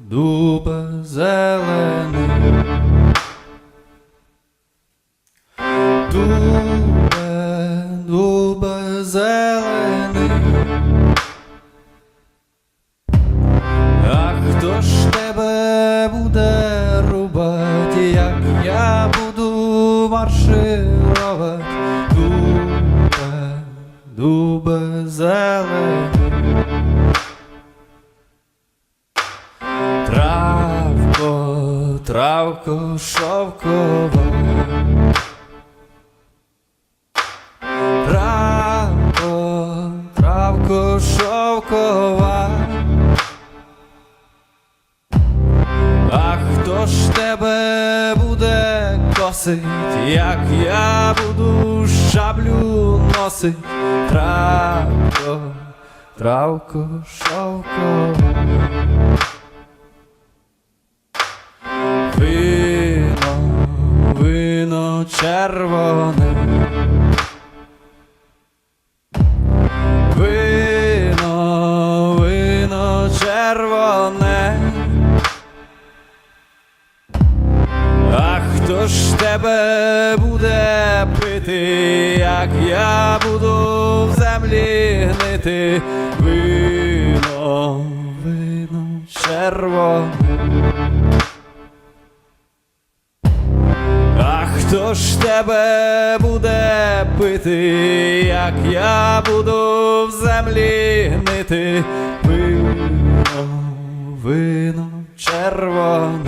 Дубе зелений, дубе, дубе зелений, я буду марширувати, дубе, дубе зелений. Травко, травко шовкова. Травко, травко шовкова. Ж тебе буде косить, як я буду шаблю носить? Травко, травко шовкова. Вино, вино червоне. Вино, вино червоне. Хто ж тебе буде пити, як я буду в землі гнити? Вино, вино червоне. А хто ж тебе буде пити, як я буду в землі гнити? Вино червоне.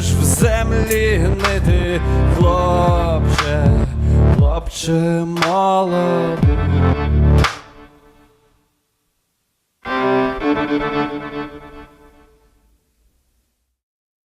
Будеш в землі гнити, хлопче, хлопче молодий.